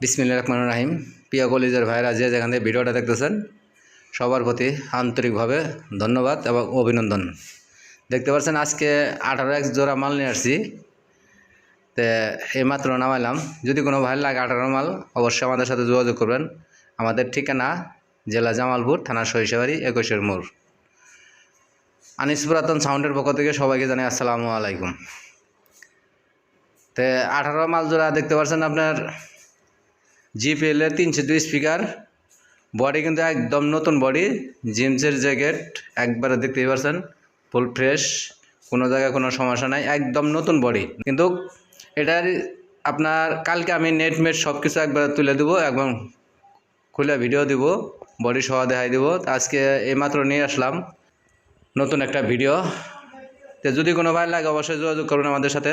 বিসমিল্লা রহমান রাহিম। প্রিয় কলিজের ভাইরা যে যেখান থেকে ভিডিওটা দেখতেছেন, সবার প্রতি আন্তরিকভাবে ধন্যবাদ এবং অভিনন্দন। দেখতে পাচ্ছেন, আজকে আঠারো এক জোড়া মাল নিয়ে আসছি। তে এইমাত্র নামাইলাম। যদি কোনো ভাই লাগে আঠারো মাল, অবশ্যই আমাদের সাথে যোগাযোগ করবেন। আমাদের ঠিকানা জেলা জামালপুর, থানা সরিষাবাড়ি, একুশের মোড়। আনিস পুরাতন সাউন্ডের পক্ষ থেকে সবাইকে জানাই আসসালামু আলাইকুম। তে আঠারো মাল জোড়া দেখতে পাচ্ছেন আপনার। জিপিএলের তিনশো দুই স্পিকার বডি কিন্তু একদম নতুন বডি জিন্সের জ্যাকেট একবারে দেখতেই পারছেন। ফুল ফ্রেশ কোনো জায়গায় কোনো সমস্যা নাই। একদম নতুন বডি কিন্তু এটার আপনার কালকে আমি নেট মেট সব কিছু একবার তুলে দেবো এবং খুলে ভিডিও দিব। বডি সহ দেখাই দিব। আজকে এইমাত্র নিয়ে আসলাম নতুন একটা ভিডিও তো যদি কোনো ভাই লাগে অবশ্যই যোগাযোগ করুন আমাদের সাথে।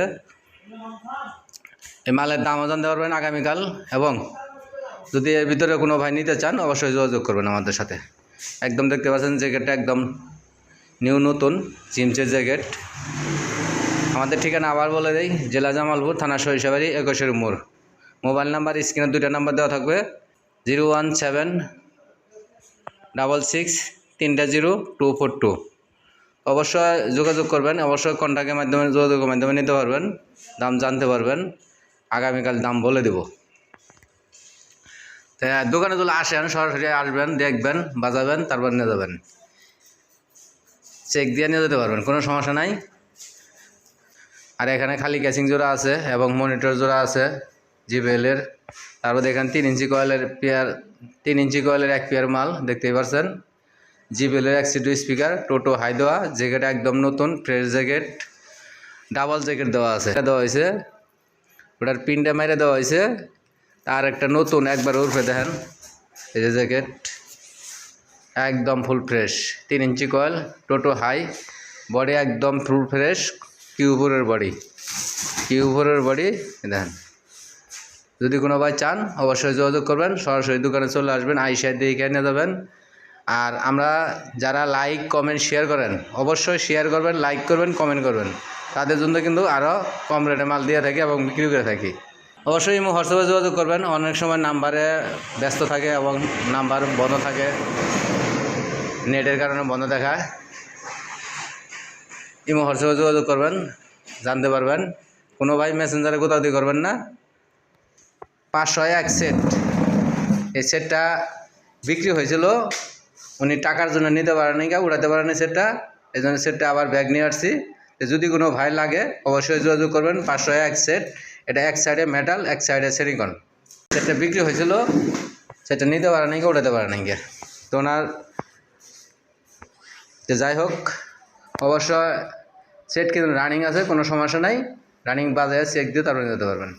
এই মালের দামও জানতে পারবেন আগামীকাল এবং যদি এর ভিতরে কোনো ভাই নিতে চান, অবশ্যই যোগাযোগ করবেন আমাদের সাথে। একদম দেখতে পাচ্ছেন জ্যাকেটটা একদম নিউ নতুন চিমচের জ্যাকেট আমাদের ঠিকানা আবার বলে দেই, জেলা জামালপুর, থানা সরিষাবাড়ি, একুশের মোড়। মোবাইল নাম্বার, স্ক্রিনে দুইটা নাম্বার দেওয়া থাকবে। Zero one seven double six তিনটা জিরো টু ফোর টু। অবশ্যই যোগাযোগ করবেন, অবশ্যই কন্ট্যাক্টের মাধ্যমে, যোগাযোগের মাধ্যমে নিতে পারবেন। দাম জানতে পারবেন। আগামীকাল দাম বলে দেব। তা দোকানে যদি আসেন সরাসরি আসবেন, দেখবেন, বাজাবেন, তারপর নিয়ে যাবেন। চেক দিয়ে নিয়ে যেতে পারবেন, কোনো সমস্যা নাই। আর এখানে খালি ক্যাচিং জোড়া আছে এবং মনিটর জোড়া আছে জিবেলের তারপর দেখেন তিন ইঞ্চি কয়েলের পেয়ার, তিন ইঞ্চি কয়েলের এক পেয়ার মাল, দেখতেই পারছেন। জিবেলের এক সিটু স্পিকার, টোটো হাই দেওয়া, জ্যাকেট একদম নতুন, ফ্রেশ জ্যাকেট, ডাবল জ্যাকেট দেওয়া আছে। দেওয়া হয়েছে, ওটার পিনটা মেরে দেওয়া হয়েছে। আর একটা নতুন, একবার উর্ফে দেখেন। এই যে জ্যাকেট, একদম ফুল ফ্রেশ তিন ইঞ্চি কয়েল টোটো হাই বডি একদম ফুল ফ্রেশ কিউপুরের বডি কিউপুরের বডি দেখেন। যদি কোনো ভাই চান, অবশ্যই যোগাযোগ করবেন, সরাসরি দোকানে চলে আসবেন আইসাই দিয়ে কিনে দেবেন আর আমরা যারা লাইক কমেন্ট শেয়ার করেন, অবশ্যই শেয়ার করবেন লাইক করবেন কমেন্ট করবেন। তাদের জন্য কিন্তু আরও কম রেটে মাল দিয়ে থাকি এবং বিক্রি করে থাকি। অবশ্যই ইমো হোয়াটসঅ্যাপে যোগাযোগ করবেন। অনেক সময় নাম্বারে ব্যস্ত থাকে এবং নাম্বার বন্ধ থাকে। নেটের কারণে বন্ধ দেখায়। ইমো হোয়াটসঅ্যাপে যোগাযোগ করবেন, জানতে পারবেন। কোনো ভাই মেসেঞ্জারে কোথাও দিয়ে করবেন না। পাঁচশো এক সেট এই সেটটা বিক্রি হয়েছিল। উনি টাকার জন্য নিতে পারেনি কা, উড়াতে পারেনি সেটটা এই জন্য সেটটা আবার ব্যাগ নিয়ে আসছি। যদি কোনো ভাই লাগে, অবশ্যই যোগাযোগ করবেন। পাঁচশো এক সেট এটা এক সাইডে মেটাল এক সাইডে সেরিকন সেটা বিক্রি হয়েছিল, সেটা নিতে পারে নাই কে, উঠাতে পারে নাই কে তো ওনার যাই হোক, অবশ্য সেট কিন্তু রানিং আছে, কোনো সমস্যা নাই। রানিং বাজে চেক দিয়ে তারপরে নিতে পারবেন।